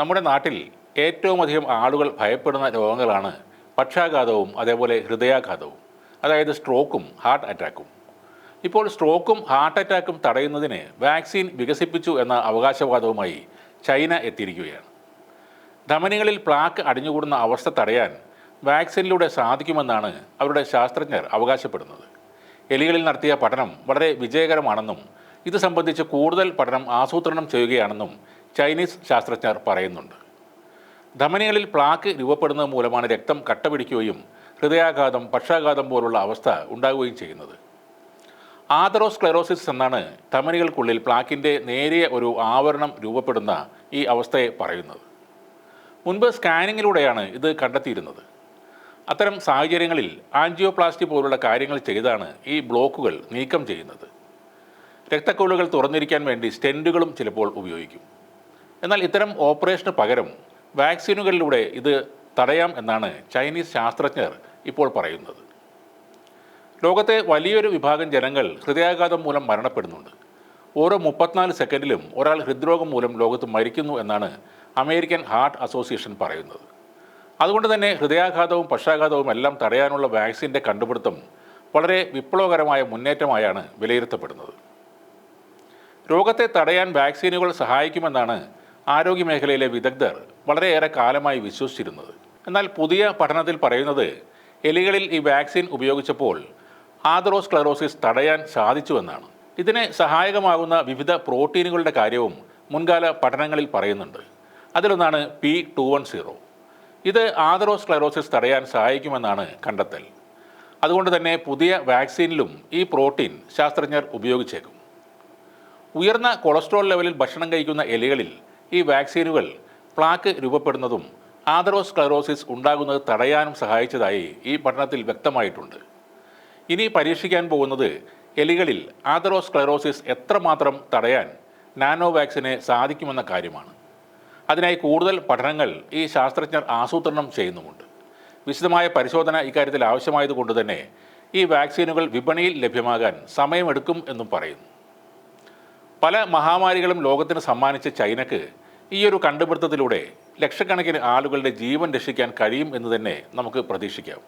നമ്മുടെ നാട്ടിൽ ഏറ്റവും അധികം ആളുകൾ ഭയപ്പെടുന്ന രോഗങ്ങളാണ് പക്ഷാഘാതവും അതേപോലെ ഹൃദയാഘാതവും അതായത് സ്ട്രോക്കും ഹാർട്ട് അറ്റാക്കും. ഇപ്പോൾ സ്ട്രോക്കും ഹാർട്ട് അറ്റാക്കും തടയുന്നതിന് വാക്സിൻ വികസിപ്പിച്ചു എന്ന അവകാശവാദവുമായി ചൈന എത്തിയിരിക്കുകയാണ്. ധമനികളിൽ പ്ലാക്ക് അടിഞ്ഞുകൂടുന്ന അവസ്ഥ തടയാൻ വാക്സിനിലൂടെ സാധിക്കുമെന്നാണ് അവരുടെ ശാസ്ത്രജ്ഞർ അവകാശപ്പെടുന്നത്. എലികളിൽ നടത്തിയ പഠനം വളരെ വിജയകരമാണെന്നും ഇത് സംബന്ധിച്ച് കൂടുതൽ പഠനം ആസൂത്രണം ചെയ്യുകയാണെന്നും ചൈനീസ് ശാസ്ത്രജ്ഞർ പറയുന്നുണ്ട്. ധമനികളിൽ പ്ലാക്ക് രൂപപ്പെടുന്നത് മൂലമാണ് രക്തം കട്ട പിടിക്കുകയും ഹൃദയാഘാതം പക്ഷാഘാതം പോലുള്ള അവസ്ഥ ഉണ്ടാകുകയും ചെയ്യുന്നത്. ആതറോസ്ക്ലെറോസിസ് എന്നാണ് ധമനികൾക്കുള്ളിൽ പ്ലാക്കിന്റെ നേരിയ ഒരു ആവരണം രൂപപ്പെടുന്ന ഈ അവസ്ഥയെ പറയുന്നത്. മുൻപ് സ്കാനിങ്ങിലൂടെയാണ് ഇത് കണ്ടെത്തിയിരുന്നത്. അത്തരം സാഹചര്യങ്ങളിൽ ആൻജിയോപ്ലാസ്റ്റി പോലുള്ള കാര്യങ്ങൾ ചെയ്താണ് ഈ ബ്ലോക്കുകൾ നീക്കം ചെയ്യുന്നത്. രക്തക്കുഴലുകൾ തുറന്നിരിക്കാൻ വേണ്ടി സ്റ്റെന്റുകളും ചിലപ്പോൾ ഉപയോഗിക്കും. എന്നാൽ ഇത്തരം ഓപ്പറേഷന് പകരം വാക്സിനുകളിലൂടെ ഇത് തടയാം എന്നാണ് ചൈനീസ് ശാസ്ത്രജ്ഞർ ഇപ്പോൾ പറയുന്നത്. ലോകത്തെ വലിയൊരു വിഭാഗം ജനങ്ങൾ ഹൃദയാഘാതം മൂലം മരണപ്പെടുന്നുണ്ട്. ഓരോ മുപ്പത്തിനാല് സെക്കൻഡിലും ഒരാൾ ഹൃദ്രോഗം മൂലം ലോകത്ത് മരിക്കുന്നു എന്നാണ് അമേരിക്കൻ ഹാർട്ട് അസോസിയേഷൻ പറയുന്നത്. അതുകൊണ്ട് തന്നെ ഹൃദയാഘാതവും പക്ഷാഘാതവും എല്ലാം തടയാനുള്ള വാക്സിന്റെ കണ്ടുപിടുത്തം വളരെ വിപ്ലവകരമായ മുന്നേറ്റമായാണ് വിലയിരുത്തപ്പെടുന്നത്. രോഗത്തെ തടയാൻ വാക്സിനുകൾ സഹായിക്കുമെന്നാണ് ആരോഗ്യമേഖലയിലെ വിദഗ്ധർ വളരെയേറെ കാലമായി വിശ്വസിച്ചിരുന്നത്. എന്നാൽ പുതിയ പഠനത്തിൽ പറയുന്നത് എലികളിൽ ഈ വാക്സിൻ ഉപയോഗിച്ചപ്പോൾ ആതറോസ്ക്ലറോസിസ് തടയാൻ സാധിച്ചുവെന്നാണ്. ഇതിനെ സഹായകമാകുന്ന വിവിധ പ്രോട്ടീനുകളുടെ കാര്യവും മുൻകാല പഠനങ്ങളിൽ പറയുന്നുണ്ട്. അതിലൊന്നാണ് പി ടു വൺ സീറോ. ഇത് ആതറോസ്ക്ലറോസിസ് തടയാൻ സഹായിക്കുമെന്നാണ് കണ്ടെത്തൽ. അതുകൊണ്ട് തന്നെ പുതിയ വാക്സിനിലും ഈ പ്രോട്ടീൻ ശാസ്ത്രജ്ഞർ ഉപയോഗിച്ചേക്കും. ഉയർന്ന കൊളസ്ട്രോൾ ലെവലിൽ ഭക്ഷണം കഴിക്കുന്ന എലികളിൽ ഈ വാക്സിനുകൾ പ്ലാക്ക് രൂപപ്പെടുന്നതും ആതറോസ്ക്ലറോസിസ് ഉണ്ടാകുന്നത് തടയാനും സഹായിച്ചതായി ഈ പഠനത്തിൽ വ്യക്തമായിട്ടുണ്ട്. ഇനി പരീക്ഷിക്കാൻ പോകുന്നത് എലികളിൽ ആതറോസ്ക്ലറോസിസ് എത്രമാത്രം തടയാൻ നാനോ വാക്സിന് സാധിക്കുമെന്ന കാര്യമാണ്. അതിനായി കൂടുതൽ പഠനങ്ങൾ ഈ ശാസ്ത്രജ്ഞർ ആസൂത്രണം ചെയ്യുന്നുമുണ്ട്. വിശദമായ പരിശോധന ഇക്കാര്യത്തിൽ ആവശ്യമായതുകൊണ്ട് തന്നെ ഈ വാക്സിനുകൾ വിപണിയിൽ ലഭ്യമാകാൻ സമയമെടുക്കും എന്നും പറയുന്നു. പല മഹാമാരികളും ലോകത്തിന് സമ്മാനിച്ച ചൈനക്ക് ഈ ഒരു കണ്ടുപിടുത്തത്തിലൂടെ ലക്ഷക്കണക്കിന് ആളുകളുടെ ജീവൻ രക്ഷിക്കാൻ കഴിയും എന്ന് തന്നെ നമുക്ക് പ്രതീക്ഷിക്കാം.